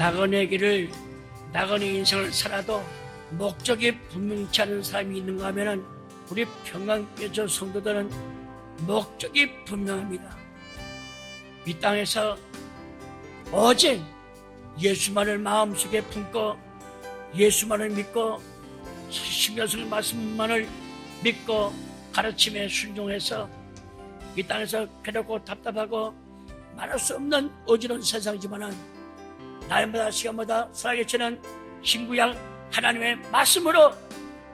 나그네 길을 나그네 인생을 살아도 목적이 분명치 않은 사람이 있는가 하면은 우리 평강교조 성도들은 목적이 분명합니다. 이 땅에서 오직 예수만을 마음속에 품고 예수만을 믿고 신경쓸 말씀만을 믿고 가르침에 순종해서 이 땅에서 괴롭고 답답하고 말할 수 없는 어지러운 세상이지만은 날마다 시간마다 살아계시는 신구약 하나님의 말씀으로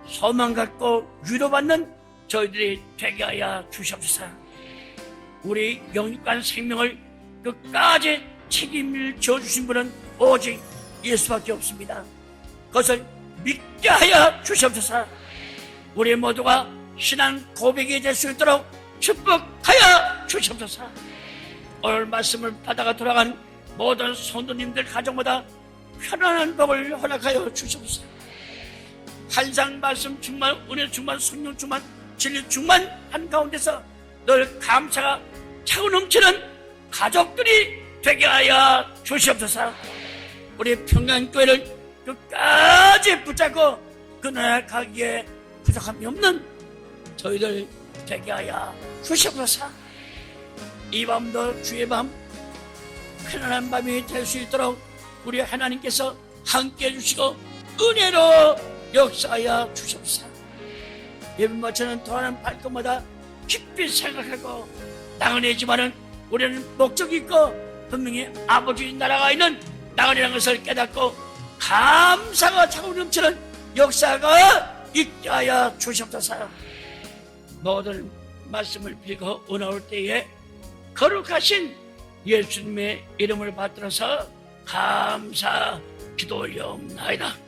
소망 갖고 위로받는 저희들이 되게 하여 주시옵소서. 우리 영육간 생명을 끝까지 책임을 져주신 분은 오직 예수밖에 없습니다. 그것을 믿게 하여 주시옵소서. 우리 모두가 신앙 고백이 될 수 있도록 축복하여 주시옵소서. 오늘 말씀을 받아가 돌아간 모든 성도님들 가정마다 편안한 복을 허락하여 주시옵소서. 한상 말씀 충만, 은혜 충만, 성령 충만, 진리 충만 한 가운데서 늘 감사가 차고 넘치는 가족들이 되게 하여 주시옵소서. 우리 평안교회를 끝까지 붙잡고 그나가기에 부족함이 없는 저희들 되게 하여 주시옵소서. 이 밤도 주의 밤 편안한 밤이 될 수 있도록 우리 하나님께서 함께 해주시고 은혜로 역사하여 주시옵소서. 예배 마치는 돌아가는 발걸마다 깊이 생각하고 나그네지만은 우리는 목적이 있고 분명히 아버지 나라가 있는 나그네라는 것을 깨닫고 감사가 차고 넘치는 역사가 있게 하여 주시옵소서. 모든 말씀을 빌고 은나올 때에 거룩하신 예수님의 이름을 받들어서 감사 기도 올려옵나이다.